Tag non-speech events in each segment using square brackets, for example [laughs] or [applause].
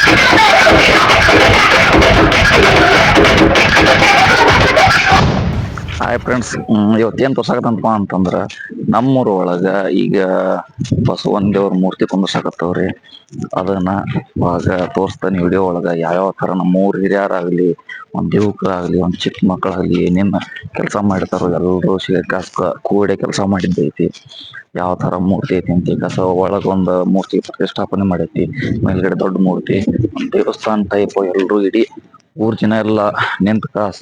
Thank [laughs] you. Hi friends ಇವತ್ತೇನ್ ತೋರ್ಸಾಕತ್ತಂತಪ್ಪ ಅಂತಂದ್ರ ನಮ್ಮೂರ ಒಳಗ ಈಗ ಬಸವನ್ ದೇವ್ರ ಮೂರ್ತಿ ಕುಂದ್ರಸಾಕತ್ತವ್ರಿ. ಅದನ್ನ ಇವಾಗ ತೋರಿಸ್ತಾನೆ ವಿಡಿಯೋ ಒಳಗ ಯಾವ್ಯಾವ ತರ ನಮ್ಮೂರ್ ಹಿರಿಯರಾಗ್ಲಿ, ಒಂದ್ ಯುವಕರಾಗ್ಲಿ, ಒಂದ್ ಚಿಕ್ಕ ಮಕ್ಕಳಾಗ್ಲಿ ಏನೇನು ಕೆಲಸ ಮಾಡಿರ್ತಾರೋ ಎಲ್ರು ಕಾಸ್ ಕೂಡೆ ಕೆಲಸ ಮಾಡಿದ್ದೈತಿ. ಯಾವ ತರ ಮೂರ್ತಿ ಐತಿ ಅಂತ ಕಸ ಒಳಗ ಒಂದ್ ಮೂರ್ತಿ ಪ್ರತಿಷ್ಠಾಪನೆ ಮಾಡೈತಿ. ಮೇಲ್ಗಡೆ ದೊಡ್ಡ ಮೂರ್ತಿ ದೇವಸ್ಥಾನ ಟೈಪ್ ಎಲ್ಲರೂ ಇಡೀ ಊರ್ ಜನ ಎಲ್ಲ ನಿಂತ ಕಾಸ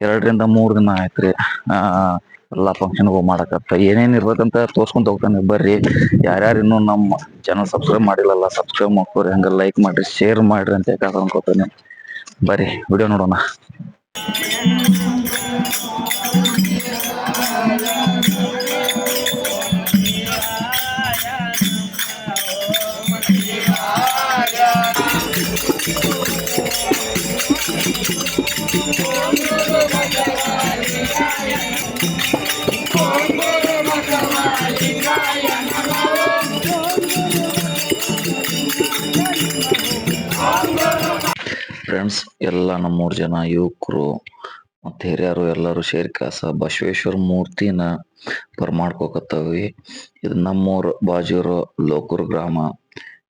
ಎರಡರಿಂದ ಮೂರ್ ದಿನ ಆಯ್ತ್ರಿ. ಆ, ಎಲ್ಲಾ ಫಂಕ್ಷನ್ ಮಾಡಕತ್ತ. ಏನೇನ್ ಇರ್ಬೇಕಂತ ತೋರ್ಸ್ಕೊಂತ ಹೋಗ್ತಾನೆ ಬರ್ರಿ. ಯಾರ್ಯಾರು ಇನ್ನೂ ನಮ್ಮ ಚಾನಲ್ ಸಬ್ಸ್ಕ್ರೈಬ್ ಮಾಡಿಲ್ಲಲ್ಲ ಸಬ್ಸ್ಕ್ರೈಬ್ ಮಾಡ್ಕೋರಿ. ಹಂಗ ಲೈಕ್ ಮಾಡ್ರಿ ಶೇರ್ ಮಾಡ್ರಿ ಅಂತ ಯಾಕೆ ಅನ್ಕೋತಾನೆ ಬರ್ರಿ ವಿಡಿಯೋ ನೋಡೋಣ. ಎಲ್ಲ ಮೂರು ಜನ ಯುವಕರು ಮತ್ತೆ ಹಿರಿಯರು ಎಲ್ಲರೂ ಸೇರಿ ಕಾಸ ಬಸವೇಶ್ವರ ಮೂರ್ತಿನ ಬರ್ಮಾಡ್ಕೋಕತ್ತವಿ. ಇದು ನಮ್ಮೂರು ಬಾಜೂರು ಲೋಕೂರು ಗ್ರಾಮ.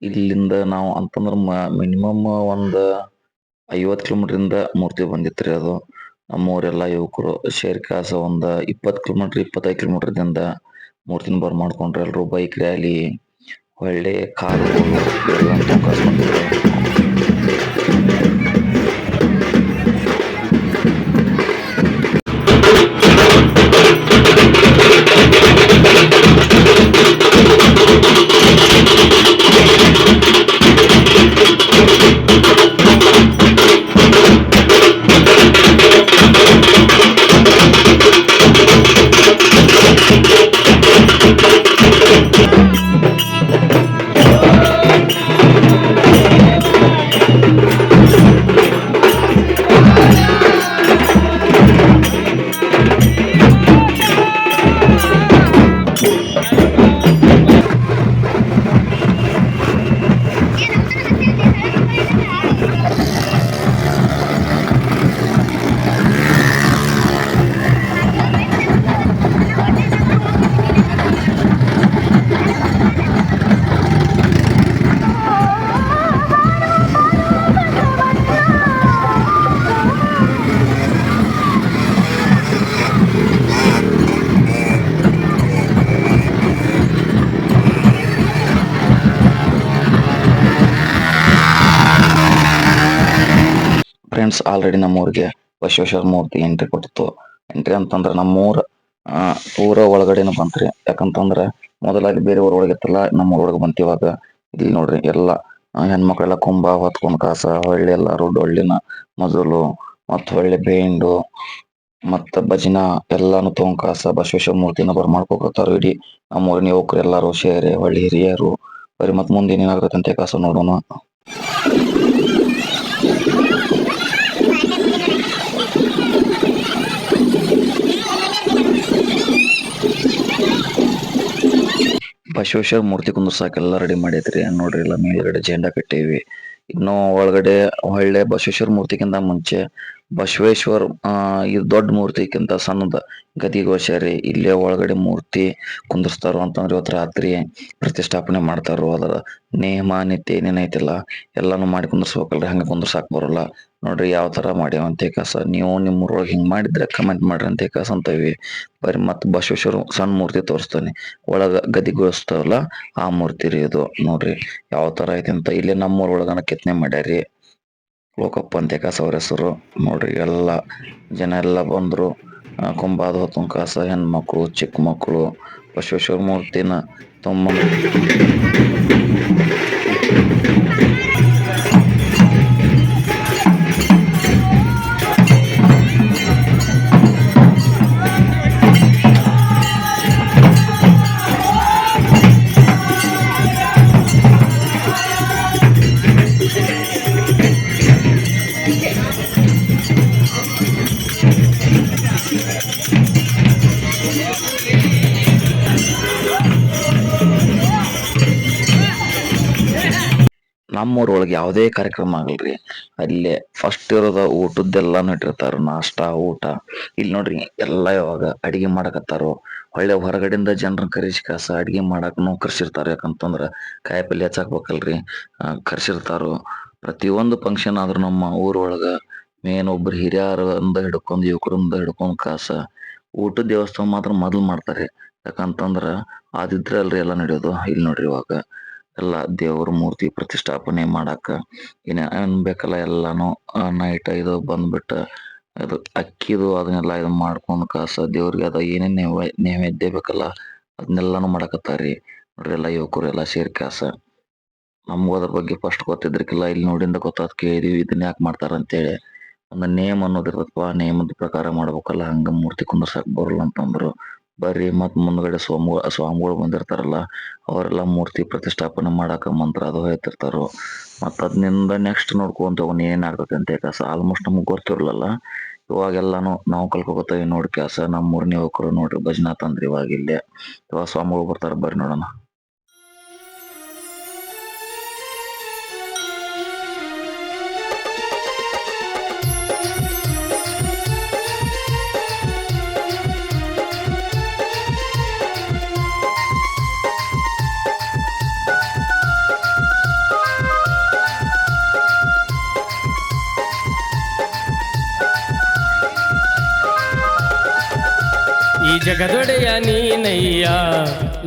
ಇಲ್ಲಿಂದ ನಾವು ಅಂತಂದ್ರ ಮಿನಿಮಮ್ ಒಂದು ಐವತ್ತು ಕಿಲೋಮೀಟರ್ ಇಂದ ಮೂರ್ತಿ ಬಂದಿತ್ರಿ ಅದು. ನಮ್ಮೂರೆಲ್ಲ ಯುವಕರು ಸೇರಿ ಕಾಸ ಒಂದ್ ಕಿಲೋಮೀಟರ್, ಇಪ್ಪತ್ತೈದು ಕಿಲೋಮೀಟರ್ ದಿಂದ ಮೂರ್ತಿನ ಬರ್ಮಾಡ್ಕೊಂಡ್ರು ಎಲ್ಲರೂ ಬೈಕ್ ರ್ಯಾಲಿ ಒಳ್ಳೆ ಕಾರು ಫ್ರೆಂಡ್ಸ್ ಆಲ್ರೆಡಿ ನಮ್ಮೂರಿಗೆ ಬಸವೇಶ್ವರ ಮೂರ್ತಿ ಎಂಟ್ರಿ ಕೊಟ್ಟಿತ್ತು. ಎಂಟ್ರಿ ಅಂತಂದ್ರೆ ನಮ್ಮೂರ ಊರ ಒಳಗಡೆನೆ ಬಂತ್ರಿ. ಯಾಕಂತಂದ್ರ ಮೊದಲಾಗಿ ಬೇರೆ ಊರ ಒಳಗಿತ್ತಲ್ಲ, ನಮ್ಮ ಊರೊಳಗೆ ಬಂತಿವಾಗ ಇಲ್ಲಿ ನೋಡ್ರಿ ಎಲ್ಲ ಹೆಣ್ಮಕ್ಳೆಲ್ಲ ಕುಂಬ, ಹೊತ್ಕೊಂಡ್ ಕಾಸ, ಹೊಳ್ಳಿ ಎಲ್ಲಾರು ಡೊಳ್ಳಿನ ಮೊದಲು, ಮತ್ತ ಹೊಳ್ಳಿ ಬೇಂಡು, ಮತ್ತ ಭಜನ ಎಲ್ಲಾನು ತಗೊಂಡ್ ಕಾಸ ಬಸವೇಶ್ವರ ಮೂರ್ತಿನ ಮಾಡ್ಕೊತಾರ ಇಡೀ ನಮ್ಮೂರಿನ ಯುವಕರು ಎಲ್ಲಾರು ಸೇರಿ, ಹೊಳ್ಳಿ ಹಿರಿಯರು, ಬರೀ ಮತ್ತೆ ಮುಂದೆ ಏನೇನಾಗತ್ತಂತೆ ಕಾಸ ನೋಡೋಣ. ಬಸವೇಶ್ವರ ಮೂರ್ತಿ ಕುಂದ್ರಸಾಕ ಎಲ್ಲ ರೆಡಿ ಮಾಡೈತ್ರಿ. ನೋಡ್ರಿ, ಎಲ್ಲ ಮೇಲ್ಗಡೆ ಜೆಂಡಾ ಕಟ್ಟೇವಿ. ಇನ್ನು ಒಳಗಡೆ ಒಳ್ಳೆ ಬಸವೇಶ್ವರ ಮೂರ್ತಿಗಿಂತ ಮುಂಚೆ ಬಸವೇಶ್ವರ್ ಇದು ದೊಡ್ಡ ಮೂರ್ತಿಕ್ಕಿಂತ ಸಣ್ಣದ ಗದಿಗೋಶರಿ ಇಲ್ಲೇ ಒಳಗಡೆ ಮೂರ್ತಿ ಕುಂದರ್ಸ್ತಾರೋ ಅಂತಂದ್ರೆ ಇವತ್ತು ರಾತ್ರಿ ಪ್ರತಿಷ್ಠಾಪನೆ ಮಾಡ್ತಾರೋ ಅದರ ನೇಮ, ನಿತ್ಯ ಏನೇನೈತಿಲ್ಲ ಎಲ್ಲಾನು ಮಾಡಿ ಕುಂದರ್ಸ್ಬೇಕಲ್ರಿ. ಹಂಗ ಕುಂದರ್ಸಾಕ್ ಬರೋಲ್ಲ. ನೋಡ್ರಿ ಯಾವ ತರ ಮಾಡ್ಯಾವಂತೆ ಕಸ ನೀವು ನಿಮ್ಮ ಊರೊಳಗೆ ಹಿಂಗ್ ಮಾಡಿದ್ರೆ ಕಮೆಂಟ್ ಮಾಡ್ರಿ ಅಂತ ಕಸ ಅಂತವಿ ಬರೀ ಮತ್ ಬಸವೇಶ್ವರ ಸಣ್ಣ ಮೂರ್ತಿ ತೋರಿಸ್ತಾನೆ. ಒಳಗ ಗದಿಗೊಳಿಸ್ತಾವಲ್ಲ ಆ ಮೂರ್ತಿ ರೀ ಇದು. ನೋಡ್ರಿ ಯಾವ ತರ ಐತಿ ಅಂತ ಇಲ್ಲಿ ನಮ್ಮೂರೊಳಗನ ಕೆತ್ತನೆ ಮಾಡ್ಯಾರಿ. ಲೋಕಪ್ಪ ಅಂತ ಕಸ ಅವ್ರ ಹೆಸರು. ನೋಡ್ರಿ ಎಲ್ಲ ಜನ ಎಲ್ಲ ಬಂದ್ರು. ಕುಂಬಾದ ಹೊತ್ತು ಕಾಸ ಹೆಣ್ಮಕ್ಳು ಚಿಕ್ಕ ಮಕ್ಕಳು ಬಸವೇಶ್ವರ ಮೂರ್ತಿನ ತುಂಬ ನಮ್ಮೂರೊಳಗೆ ಯಾವುದೇ ಕಾರ್ಯಕ್ರಮ ಆಗಲ್ರಿ ಅಲ್ಲೇ ಫಸ್ಟ್ ಇರೋದ ಊಟದ್ದೆಲ್ಲಾನು ಇಟ್ಟಿರ್ತಾರ, ನಾಷ್ಟ, ಊಟ. ಇಲ್ಲಿ ನೋಡ್ರಿ, ಎಲ್ಲ ಯಾವಾಗ ಅಡಿಗೆ ಮಾಡಕತ್ತಾರ, ಒಳ್ಳೆ ಹೊರಗಡೆಯಿಂದ ಜನರನ್ನ ಕರೆಸಿ ಕಾಸ ಅಡಿಗೆ ಮಾಡಾಕನು ಕರ್ಸಿರ್ತಾರ ಯಾಕಂತಂದ್ರ ಕಾಯಿ ಪಲ್ಯ ಹಚ್ಚಾಕ್ಬೇಕಲ್ರಿ ಪ್ರತಿಯೊಂದು ಫಂಕ್ಷನ್ ಆದ್ರೂ ನಮ್ಮ ಊರೊಳಗ ಮೇನ್ ಒಬ್ರು ಹಿರಿಯರಿಂದ ಹಿಡ್ಕೊಂಡ್, ಯುವಕರಿಂದ ಹಿಡ್ಕೊಂಡ್ ಕಾಸ, ಊಟದ ದೇವಸ್ಥಾನ ಮಾತ್ರ ಮೊದಲು ಮಾಡ್ತಾರೆ. ಯಾಕಂತಂದ್ರ ಅದಿದ್ರೆ ಅಲ್ರಿ ಎಲ್ಲ ನಡೆಯೋದು. ಇಲ್ಲಿ ನೋಡ್ರಿ ಇವಾಗ. ಎಲ್ಲ ದೇವ್ರ ಮೂರ್ತಿ ಪ್ರತಿಷ್ಠಾಪನೆ ಮಾಡಾಕ. ಏನ್ ಅನ್ಬೇಕಲ್ಲ ಎಲ್ಲಾನು ನೈಟ್ ಇದು ಬಂದ್ಬಿಟ್ಟು ಅದು ಅಕ್ಕಿದು ಅದನ್ನೆಲ್ಲ ಇದು ಮಾಡ್ಕೊಂಡ್ ಕಾಸ ದೇವ್ರಿಗೆ ಅದ ಏನೇನ್ ನೈವೇ, ನೈವೇದ್ಯ ಬೇಕಲ್ಲ ಅದನ್ನೆಲ್ಲಾನು ಮಾಡಕತ್ತಾರಿ. ನೋಡ್ರಿ ಎಲ್ಲ ಯುವಕರು ಎಲ್ಲ ಸೇರಿ ಕಾಸ. ನಮಗೂ ಅದ್ರ ಬಗ್ಗೆ ಫಸ್ಟ್ ಗೊತ್ತಿದ್ರಿಕಿಲ್ಲ, ಇಲ್ಲಿ ನೋಡಿಂದ ಗೊತ್ತಾದ್ ಕೇಳಿದೀವಿ, ಇದನ್ನ ಯಾಕೆ ಮಾಡ್ತಾರ ಅಂತೇಳಿ. ಒಂದು ನೇಮ್ ಅನ್ನೋದಿರ್ತಪ್ಪ ನೇಮದ ಪ್ರಕಾರ ಮಾಡ್ಬೇಕಲ್ಲ, ಹಂಗ ಮೂರ್ತಿ ಕುಂದ್ರಸಕ್ ಬರಲ್ಲ ಅಂತಂದ್ರು. ಬರ್ರಿ ಮತ್ ಮುಂದ್ಗಡೆ ಸ್ವಾಮಿ ಸ್ವಾಮಿಗಳು ಬಂದಿರ್ತಾರಲ್ಲ, ಅವರೆಲ್ಲ ಮೂರ್ತಿ ಪ್ರತಿಷ್ಠಾಪನೆ ಮಾಡಾಕ ಮಂತ್ರ ಅದು ಹೇಳ್ತಿರ್ತಾರೋ. ಮತ್ತ ಅದನಿಂದ ನೆಕ್ಸ್ಟ್ ನೋಡ್ಕೊಂತ ಅವನ್ ಏನ್ ಆಗ್ತೈತೆ ಅಂತ ಕಾಸ. ಆಲ್ಮೋಸ್ಟ್ ನಮಗ್ ಗೊತ್ತಿರ್ಲಲ್ಲ, ಇವಾಗೆಲ್ಲಾನು ನಾವು ಕಲ್ಕೋತೀವಿ ನೋಡಿ ಕ್ಯಾಸ ನಮ್ಮ ಮೂರನೇ ಹೋಗ್ರು ನೋಡ್ರಿ ಭಜನಾ ತಂದ್ರಿ ಇವಾಗ ಇಲ್ಲೇ. ಇವಾಗ ಸ್ವಾಮಿಗಳು ಬರ್ತಾರ, ಬರ್ರಿ ನೋಡೋಣ. ಈ ಜಗದೊಡೆಯ ನೀನಯ್ಯ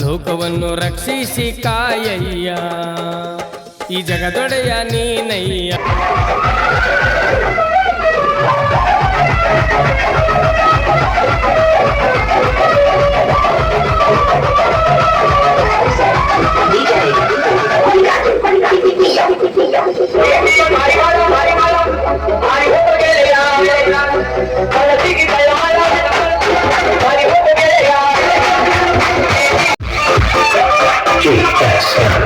ಲೋಕವನ್ನು ರಕ್ಷಿಸಿ ಕಾಯಯ್ಯ ಈ ಜಗದೊಡೆಯ ನೀನಯ್ಯ আছে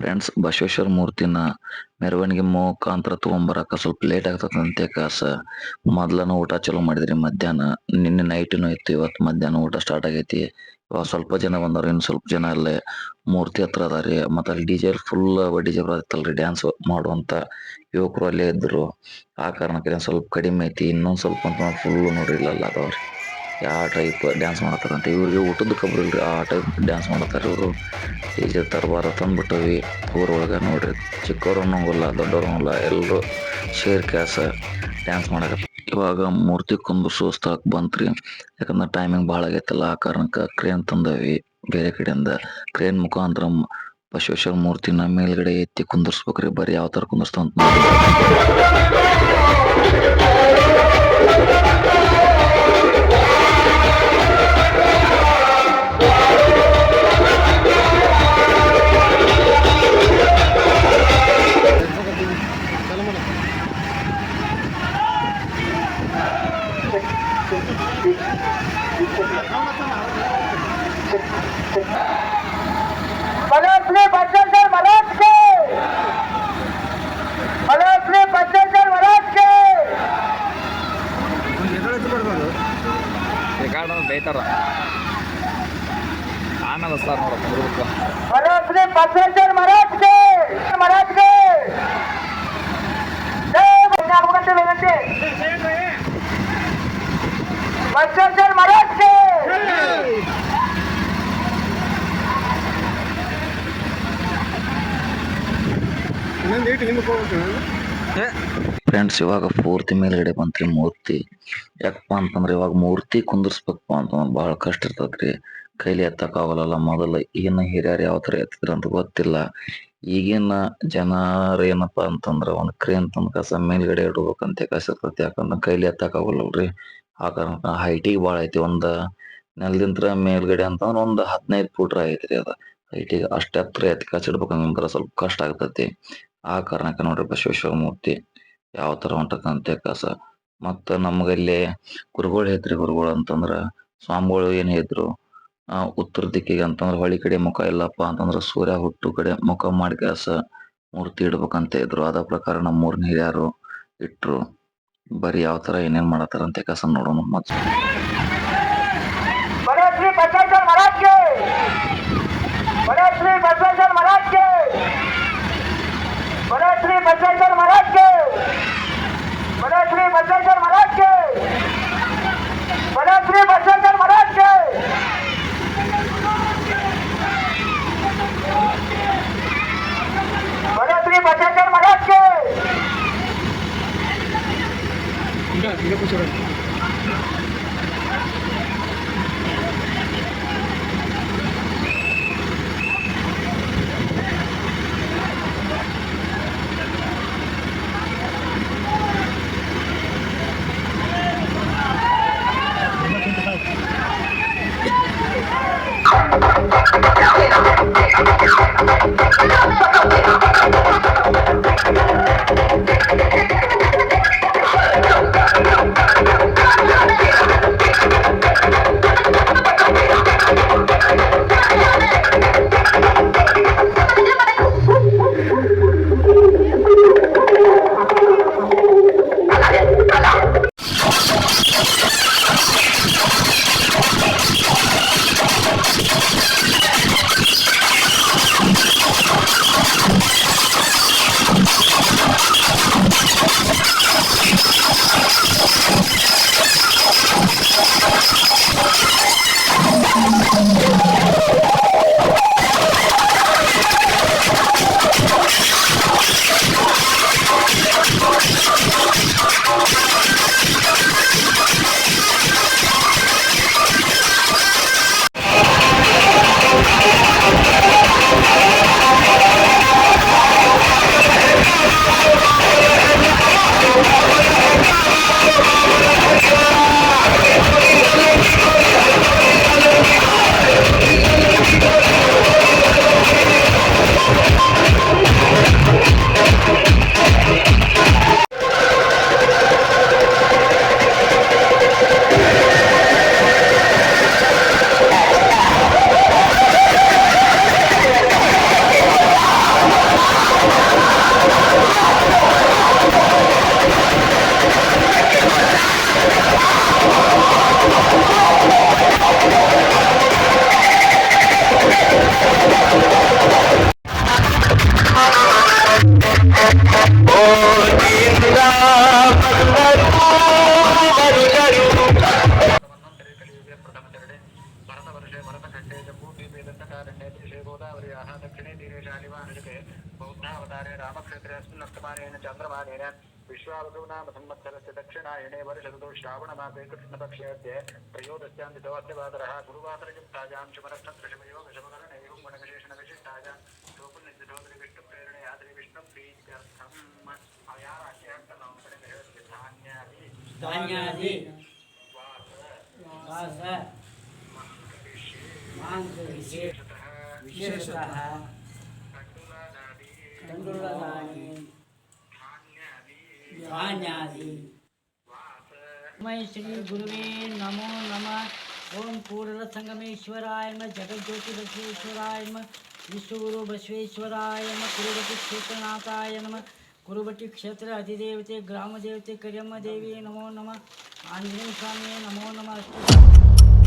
ಫ್ರೆಂಡ್ಸ್ ಬಸವೇಶ್ವರ ಮೂರ್ತಿನ ಮೆರವಣಿಗೆ ಮುಖಾಂತರ ತಗೊಂಬರಕ ಸ್ವಲ್ಪ ಲೇಟ್ ಆಗ್ತದಂತೆ ಕಾಸ ಮೊದ್ಲನ ಊಟ ಚಲೋ ಮಾಡಿದ್ರಿ ಮಧ್ಯಾಹ್ನ. ನಿನ್ನೆ ನೈಟ್ನು ಇತ್ತು, ಇವತ್ತು ಮಧ್ಯಾಹ್ನ ಊಟ ಸ್ಟಾರ್ಟ್ ಆಗೈತಿ. ಇವಾಗ ಸ್ವಲ್ಪ ಜನ ಬಂದರು ಇನ್ನು ಸ್ವಲ್ಪ ಜನ ಅಲ್ಲೇ ಮೂರ್ತಿ ಹತ್ರ ಅದಾರಿ ಮತ್ತೆ ಅಲ್ಲಿ D J full D J ಬರತ್ತಲ್ರಿ dance ಮಾಡುವಂತ ಯುವಕರು ಅಲ್ಲೇ ಇದ್ರು. ಆ ಕಾರಣಕ್ಕೆ ಸ್ವಲ್ಪ ಕಡಿಮೆ ಐತಿ. ಇನ್ನೊಂದು ಸ್ವಲ್ಪ ಅಂತ ಫುಲ್ ನೋಡ್ರಿ ಇಲ್ಲ ಅದಾವ್ರಿ ಯಾವ ಟೈಪ್ ಡ್ಯಾನ್ಸ್ ಮಾಡತ್ತಾರಂತ. ಇವ್ರಿಗೆ ಊಟದ ಕಬ್ರು ಇಲ್ರಿ ಆ ಟೈಪ್ ಡ್ಯಾನ್ಸ್ ಮಾಡತ್ತಾರ. ಇವರು ಡಿ ತರ್ಬಾರ ತಂದ್ಬಿಟ್ಟವಿ ಊರೊಳಗೆ ನೋಡ್ರಿ ಚಿಕ್ಕವರು ಅನ್ನೋಂಗಿಲ್ಲ ದೊಡ್ಡವರು ಅನ್ನೋಲ್ಲ ಎಲ್ಲರೂ ಶೇರ್ ಕ್ಯಾಸ ಡ್ಯಾನ್ಸ್ ಮಾಡಕತ್ತ. ಇವಾಗ ಮೂರ್ತಿ ಕುಂದ್ರಿಸೋ ಸ್ಥಳಕ್ಕೆ ಬಂತ್ರಿ. ಯಾಕಂದ್ರೆ ಟೈಮಿಂಗ್ ಭಾಳ ಆಗೈತಲ್ಲ, ಆ ಕಾರಣಕ್ಕೆ ಕ್ರೇನ್ ತಂದವಿ ಬೇರೆ ಕಡೆಯಿಂದ. ಕ್ರೇನ್ ಮುಖಾಂತರ ಬಸವೇಶ್ವರ ಮೂರ್ತಿನ ಮೇಲ್ಗಡೆ ಎತ್ತಿ ಕುಂದಿರ್ಸ್ಬೇಕ್ರಿ. ಬರೀ ಯಾವ ಥರ ಕುಂದಿರ್ಸ್ತಾವ ಅಂತ ನೋಡಿ ಮನಸ್ವಿ ಬಚ್ಚಲ್ ಮನಸ್ಗೆ ಮನಸ್ವಿ ಬಚ್ಚಲ್ ಮನಸ್ಗೆ ರೆಕಾರ್ಡ್ ಬೈತಾರ ಆಮೇಲೆ ಸರ್ ನೋಡಪ್ಪ ಮುಗಿದಕ್ಕೆ ಮನಸ್ವಿ ಬಚ್ಚಲ್ ಮನಸ್ಗೆ ಮನಸ್ಗೆ ಗಂಟೆ ಗಂಟೆ ಬಚ್ಚಲ್ ಮನಸ್ಗೆ ಫ್ರೆಂಡ್ಸ್ ಇವಾಗ ಪೂರ್ತಿ ಮೇಲ್ಗಡೆ ಬಂತ್ರಿ ಮೂರ್ತಿ. ಯಾಕಪ್ಪ ಅಂತಂದ್ರೆ ಇವಾಗ ಮೂರ್ತಿ ಕುಂದರ್ಸ್ಬೇಕಪ್ಪ ಅಂತಂದ್ರೆ ಬಹಳ ಕಷ್ಟ ಇರ್ತದ್ರಿ ಕೈಲಿ ಎತ್ತಕ್ಕಾಗಲ್ಲ ಮೊದಲು ಈಗಿನ ಹಿರಿಯರು ಯಾವ ತರ ಎತ್ತಿದ್ರು ಅಂತ ಗೊತ್ತಿಲ್ಲ. ಈಗಿನ ಜನರು ಏನಪ್ಪಾ ಅಂತಂದ್ರ ಒಂದು ಕ್ರೇನ್ ತಂದ ಕಸ ಮೇಲ್ಗಡೆ ಇಡ್ಬೇಕಂತ ಕಸ ಇರ್ತೈತಿ. ಯಾಕಂದ್ರೆ ಕೈಲಿ ಎತ್ತಕ್ಕಾಗಲ್ಲಲ್ರಿ. ಆ ಕಾರಣ ಹೈಟಿಗೆ ಭಾಳ ಐತಿ. ಒಂದು ನೆಲದಿಂತ್ರ ಮೇಲ್ಗಡೆ ಅಂತಂದ್ರ ಒಂದ್ ಹದಿನೈದು ಫೂಟ್ರ ಐತ್ರಿ ಅದ. ಹೈಟಿಗೆ ಅಷ್ಟ ಎತ್ತರ ಎತ್ತಿ ಕಸ ಇಡ್ಬೇಕಂದ್ರ ಸ್ವಲ್ಪ ಕಷ್ಟ ಆಗ್ತೈತಿ. ಆ ಕಾರಣಕ್ಕೆ ನೋಡ್ರಿ ಬಸವೇಶ್ವರ ಮೂರ್ತಿ ಯಾವ ತರ ಹೊಂಟಕ್ಕಂತೆ ಕಸ. ಮತ್ತ ನಮಗಲ್ಲಿ ಗುರುಗಳು ಹೆದ್ರಿ ಗುರುಗಳು ಅಂತಂದ್ರ ಸ್ವಾಮಿಗಳು ಏನ್ ಹೆದ್ರು ಉತ್ತರ ದಿಕ್ಕಿಗೆ ಅಂತಂದ್ರ ಹೊಳಿ ಕಡೆ ಮುಖ ಇಲ್ಲಪ್ಪ ಅಂತಂದ್ರ ಸೂರ್ಯ ಹುಟ್ಟು ಕಡೆ ಮುಖ ಮಾಡಿ ಕೆಲಸ ಮೂರ್ತಿ ಇಡ್ಬೇಕಂತ ಇದ್ರು. ಅದ ಪ್ರಕಾರ ನಮ್ಮ ಮೂರ್ನ ಹಿರಿಯರು ಇಟ್ರು. ಬರೀ ಯಾವ ತರ ಏನೇನ್ ಮಾಡತ್ತಾರ ಅಂತ ಕಸ ನೋಡೋಣ ಮತ್ತೆ. बड़े श्री महाराज के। महाराज के। बड़े श्री महाराज के। महाराज के। भारतवर्षे भरतखण्डे च पूर्वीवेदन्तकारण्ये देशे गोदावर्याः दक्षिणे तीरे शालिवानृते बौद्धावतारे रामक्षेत्रेऽस्मिन् वर्तमानेन चन्द्रमानेन विश्वावसूनाम संवत्सरस्य दक्षिणायणे वर्षऋतौ श्रावणमासे कृष्णपक्षे त्रयोदश्यां दितवस्यवादरः गुरुवासरयुक्तायां च मनस्तत्रशमयोगशमकरण एवं धान्यादि धान्यादि वास वास विशेषतः श्री गुरुवे नमो नमः। ओम पूर्णसंगमेश्वराय नम। जगज्योतिबसवेश्वराय नम। विश्वगुरु बसवेश्वराय नम। कुरुवटी क्षेत्रनाथाय नम। कुरुवटी क्षेत्र अधिदेवते ग्रामदेवते करियम्मा देवी नमो नम। आंजनेय स्वामी नमो नमः।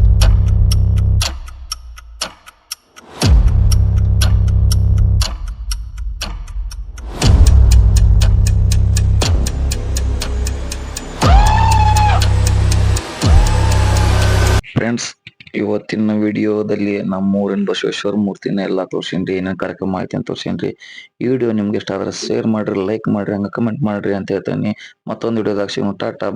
ಫ್ರೆಂಡ್ಸ್ ಇವತ್ತಿನ ವಿಡಿಯೋದಲ್ಲಿ ನಮ್ಮ ಊರಿನ ಬಸವೇಶ್ವರ ಮೂರ್ತಿನ ಎಲ್ಲ ತೋರ್ಸೇನ್ರಿ, ಏನೇನ್ ಕಾರ್ಯಕ್ರಮ ಐತಿ ಅಂತ ತೋರ್ಸೇನ್ರಿ. ಈ ವಿಡಿಯೋ ನಿಮ್ಗೆ ಇಷ್ಟ ಆದ್ರೆ ಶೇರ್ ಮಾಡ್ರಿ ಲೈಕ್ ಮಾಡ್ರಿ, ಹಂಗ ಕಮೆಂಟ್ ಮಾಡ್ರಿ ಅಂತ ಹೇಳ್ತೀನಿ. ಮತ್ತೊಂದು ವಿಡಿಯೋದಾಗ ಸಿಗೋಣ. ಟಾಟಾ